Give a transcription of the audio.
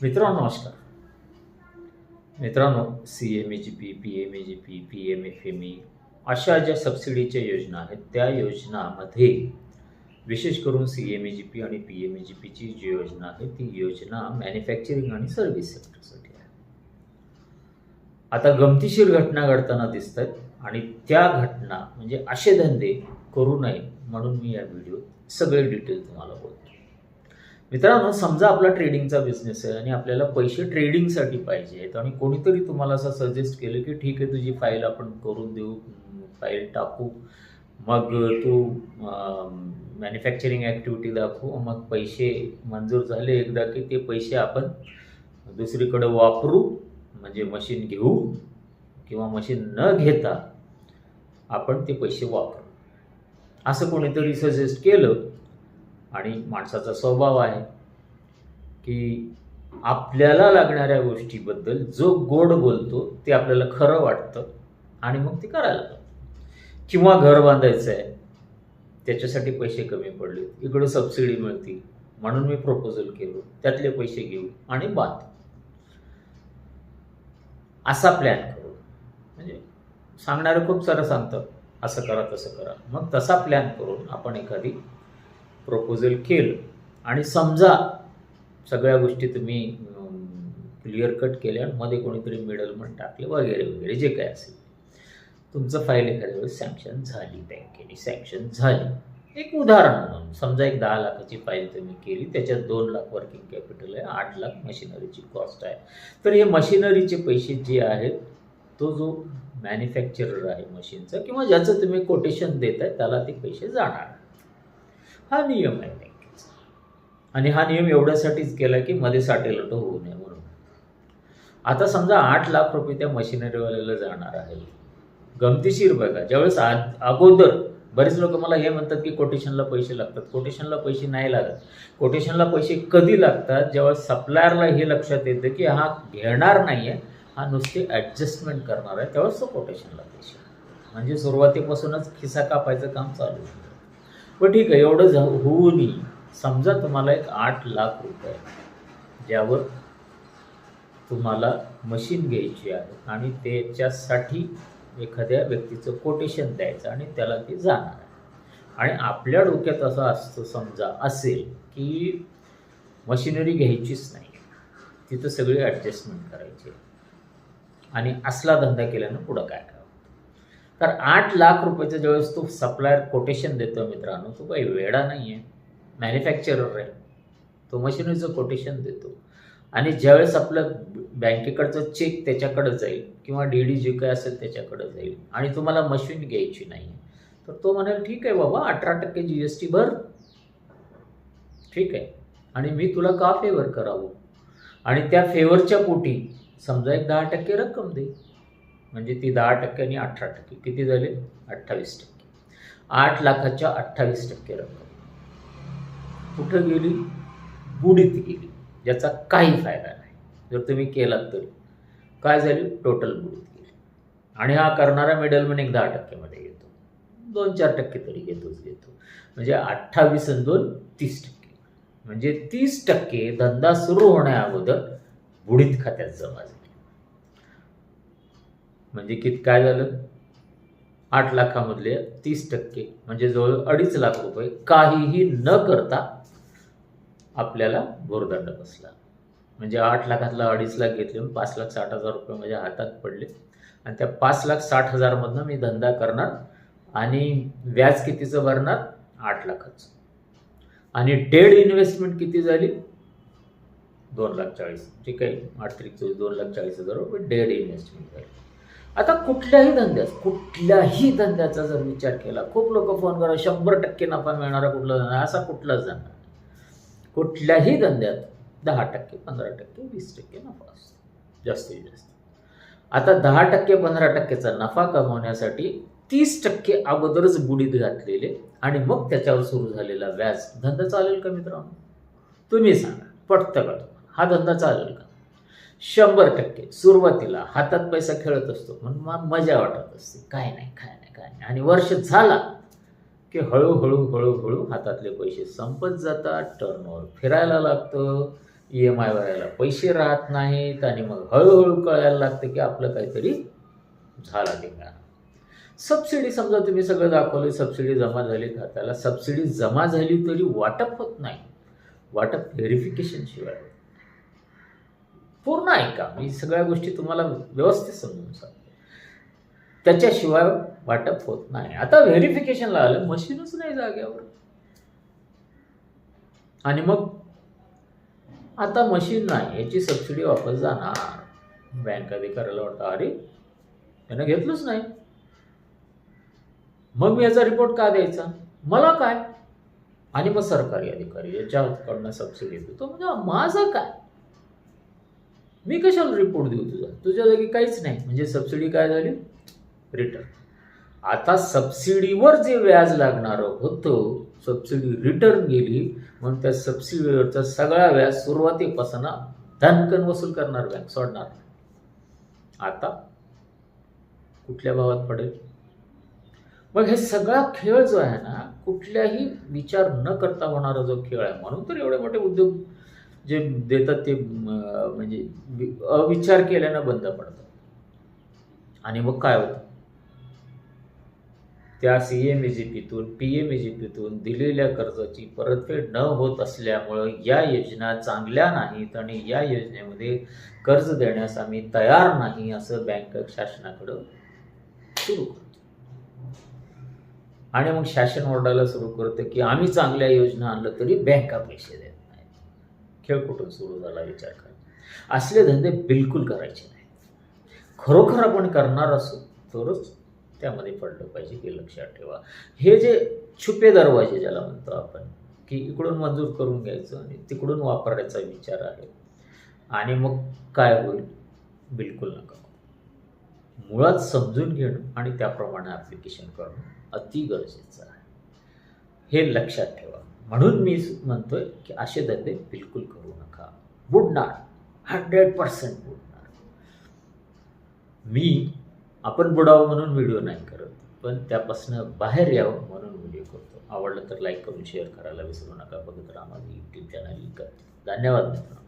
मित्रांनो नमस्कार. मित्रांनो C M A G P P M A G P P M F M E अशा ज्या सबसिडीच्या योजना आहेत त्या योजनामध्ये विशेष करून C M A G P आणि पी एम ए जी पीची जी योजना आहे ती योजना मॅन्युफॅक्चरिंग आणि सर्व्हिस सेक्टरसाठी आहे. आता गमतीशीर घटना घडताना दिसत आहेत आणि त्या घटना म्हणजे असे धंदे करू नये म्हणून मी या व्हिडिओत सगळे डिटेल तुम्हाला बोलतो. मित्रांनो समजा आपला ट्रेडिंगचा बिझनेस आहे आणि आपल्याला पैसे ट्रेडिंगसाठी पाहिजे आहेत आणि कोणीतरी तुम्हाला असं सजेस्ट केलं की ठीक आहे तुझी फाईल आपण करून देऊ फाईल टाकू मग तू मॅन्युफॅक्चरिंग ॲक्टिव्हिटी दाखवू मग पैसे मंजूर झाले एकदा की ते पैसे आपण दुसरीकडं वापरू म्हणजे मशीन घेऊ किंवा मशीन न घेता आपण ते पैसे वापरू. असं कोणीतरी सजेस्ट केलं आणि माणसाचा स्वभाव आहे की आपल्याला लागणाऱ्या गोष्टीबद्दल जो गोड बोलतो ते आपल्याला खरं वाटतं आणि मग ते करायला लागतं. किंवा घर बांधायचं आहे त्याच्यासाठी पैसे कमी पडले इकडं सबसिडी मिळतील म्हणून मी प्रपोजल केलो त्यातले पैसे घेऊ आणि बांध. असा प्लॅन करू. म्हणजे सांगणारे खूप सारं सांगतं असं करा तसं करा. मग तसा प्लॅन करून आपण एखादी प्रपोजल केलं. आणि समजा सगळ्या गोष्टी तुम्ही क्लिअर कट केल्या आणि मध्ये कोणीतरी मिडलमन टाकले वगैरे वगैरे जे काय असेल. तुमचं फाईल एखाद्या वेळेस सँक्शन झाली बँकेने सँक्शन झाली. एक उदाहरण म्हणून समजा एक दहा लाखाची फाईल तुम्ही केली त्याच्यात दोन लाख वर्किंग कॅपिटल आहे आठ लाख मशिनरीची कॉस्ट आहे. तर हे मशिनरीचे पैसे जे आहेत तो जो मॅन्युफॅक्चरर आहे मशीनचा किंवा ज्याचं तुम्ही कोटेशन देत आहे त्याला ते पैसे जाणार. हा नियम आहे बँकेचा आणि हा नियम एवढ्यासाठीच केला की मध्ये साठेलट होऊ नये म्हणून. आता समजा आठ लाख रुपये त्या मशिनरीवाल्याला जाणार आहे. गमतीशीर बघा ज्यावेळेस आ अगोदर बरेच लोक मला हे म्हणतात की कोटेशनला पैसे लागतात. कोटेशनला पैसे नाही लागत. कोटेशनला पैसे कधी लागतात? ज्यावेळेस सप्लायरला हे लक्षात येतं की हा घेणार नाही आहे हा नुसते ॲडजस्टमेंट करणार आहे त्यावेळेस तो कोटेशनला पैसे म्हणजे सुरुवातीपासूनच खिसा कापायचं काम चालू होतं पण ठीक आहे एवढं झा होऊनही समजा तुम्हाला एक आठ लाख रुपये ज्यावर तुम्हाला मशीन घ्यायची आहे आणि त्याच्यासाठी एखाद्या व्यक्तीचं कोटेशन द्यायचं आणि त्याला ते जाणार आहे. आणि आपल्या डोक्यात असं असतं समजा असेल की मशिनरी घ्यायचीच नाही. तिथं सगळी ॲडजस्टमेंट करायची आणि असला धंदा केल्यानं पुढं काय तर आठ लाख रुपयाचं ज्यावेळेस तो सप्लायर कोटेशन देतो मित्रांनो तो काही वेडा नाही आहे मॅन्युफॅक्चरर आहे. तो मशिनरीचं कोटेशन देतो. आणि ज्यावेळेस आपलं बँकेकडचं चेक त्याच्याकडं जाईल किंवा डी डी जे काय असेल त्याच्याकडं जाईल आणि तुम्हाला मशीन घ्यायची नाही तर तो म्हणेल ठीक आहे बाबा अठरा टक्के जी एस टी भर. ठीक आहे. आणि मी तुला का फेवर करावं? आणि त्या फेवरच्या पोटी समजा एक दहा टक्के रक्कम दे. म्हणजे ती दहा टक्के आणि अठरा टक्के. किती झाले? अठ्ठावीस टक्के. आठ लाखाच्या अठ्ठावीस टक्के रक्कम. कुठं गेली? बुडीत गेली. ज्याचा काही फायदा नाही. जर तुम्ही केलात तरी. काय झाली? टोटल बुडीत गेली. आणि हा करणारा मिडलमॅन एक दहा टक्क्यामध्ये घेतो दोन चार टक्के तरी घेतोच घेतो म्हणजे अठ्ठावीस आणि दोन तीस टक्के. म्हणजे तीस टक्के धंदा सुरू होण्या अगोदर बुडीत खात्यात जमा झाली. म्हणजे कित काय झालं? आठ लाखामधले तीस टक्के म्हणजे जवळ अडीच लाख रुपये काहीही न करता आपल्याला भोरदंड बसला. म्हणजे आठ लाखातला अडीच लाख घेतले म्हणून पाच लाख साठ हजार रुपये माझ्या हातात पडले. आणि त्या पाच लाख साठ हजारमधनं मी धंदा करणार आणि व्याज कितीचं भरणार? आठ लाखाचं. आणि डेड इन्व्हेस्टमेंट किती झाली? दोन लाख चाळीस. ठीक आहे आठ त्रिक चोवीस दोन लाख चाळीस हजार रुपये डेड इन्व्हेस्टमेंट झाली. आता कुठल्याही धंद्यात कुठल्याही धंद्याचा जर विचार केला खूप लोक फोन करा शंभर टक्के नफा मिळणारा कुठला धंदा असा कुठलाच धंदा कुठल्याही धंद्यात दहा टक्के पंधरा टक्के वीस टक्के नफा असतो. जास्तीत जास्त. आता दहा टक्के पंधरा टक्केचा नफा कमवण्यासाठी तीस टक्के अगोदरच बुडीत घातलेले आणि मग त्याच्यावर सुरू झालेला व्याज धंदा चालेल का मित्रांनो? तुम्ही सांगा पटतं का हा धंदा चालेल का? शंभर टक्के. सुरुवातीला हातात पैसा खेळत असतो म्हणून मग मजा वाटत असते. काय नाही काय नाही काय नाही. आणि वर्ष झाला की हळूहळू हळूहळू हातातले पैसे संपत जातात टर्नओव्हर फिरायला लागतं ई एम आय भरायला पैसे राहत नाहीत आणि मग हळूहळू कळायला लागतं की आपलं काहीतरी झाला धिंगाणा सबसिडी समजा तुम्ही सगळं दाखवलं सबसिडी जमा झाली खात्याला सबसिडी जमा झाली तरी वाटप होत नाही. वाटप व्हेरिफिकेशन शिवाय पूर्ण ऐका. मी सगळ्या गोष्टी तुम्हाला व्यवस्थित समजून सांगतो. त्याच्याशिवाय वाटप होत नाही. आता व्हेरिफिकेशनला आलं मशीनच नाही जाग्यावर आणि मग आता मशीन नाही याची सबसिडी वापस जाणार. बँक अधिकाऱ्याला वाटतं अरे त्यानं घेतलंच नाही. मग मी याचा रिपोर्ट का द्यायचा? मला काय? आणि मग सरकारी अधिकारी याच्याकडनं सबसिडी देतो. म्हणजे माझं काय? मी कशाला रिपोर्ट देऊ तुझा? तुझ्या जागी काहीच नाही. म्हणजे सबसिडी काय झाली? रिटर्न आता सबसिडीवर जे व्याज लागणारं होतं सबसिडी रिटर्न गेली म्हणून त्या सबसिडीवरचा सगळा व्याज सुरुवातीपासून धनकन वसूल करणार बँक सोडणार. आता कुठल्या भावात पडेल? मग हे सगळा खेळ जो आहे ना कुठल्याही विचार न करता होणारा जो खेळ आहे म्हणून तर एवढे मोठे उद्योग जे देतात ते म्हणजे अविचार केल्यानं बंद पडतात आणि मग काय होतं? त्या सी एम पीतून पी एम पीतून दिलेल्या कर्जाची परतफेड न होत असल्यामुळं या योजना चांगल्या नाहीत आणि या योजनेमध्ये कर्ज देण्यास आम्ही तयार नाही असं बँक शासनाकडं सुरू करतो. आणि मग शासन ओरडायला सुरू करतं की आम्ही चांगल्या योजना आणलं तरी बँका पैसे देतात. खेळ कुठून सुरू झाला विचार करा. असले धंदे बिलकुल करायचे नाही खरोखर आपण करणार असू तरच त्यामध्ये पडलं पाहिजे हे लक्षात ठेवा. हे जे छुपे दरवाजे ज्याला म्हणतो आपण की इकडून मंजूर करून घ्यायचं आणि तिकडून वापरायचा विचार आहे. आणि मग काय होईल? बिलकुल नका मुळात समजून घेणं आणि त्याप्रमाणे ॲप्लिकेशन करणं अति गरजेचं आहे. हे लक्षात ठेवा. म्हणून मी म्हणतोय की असे धंदे बिलकुल करू नका. बुडणार. हंड्रेड पर्सेंट बुडणार. मी आपण बुडावं म्हणून व्हिडिओ नाही करत पण त्यापासून बाहेर यावं म्हणून व्हिडिओ करतो. आवडलं तर लाईक करून शेअर करायला विसरू नका. बघत राहा माझं यूट्यूब चॅनल धन्यवाद मित्रांनो.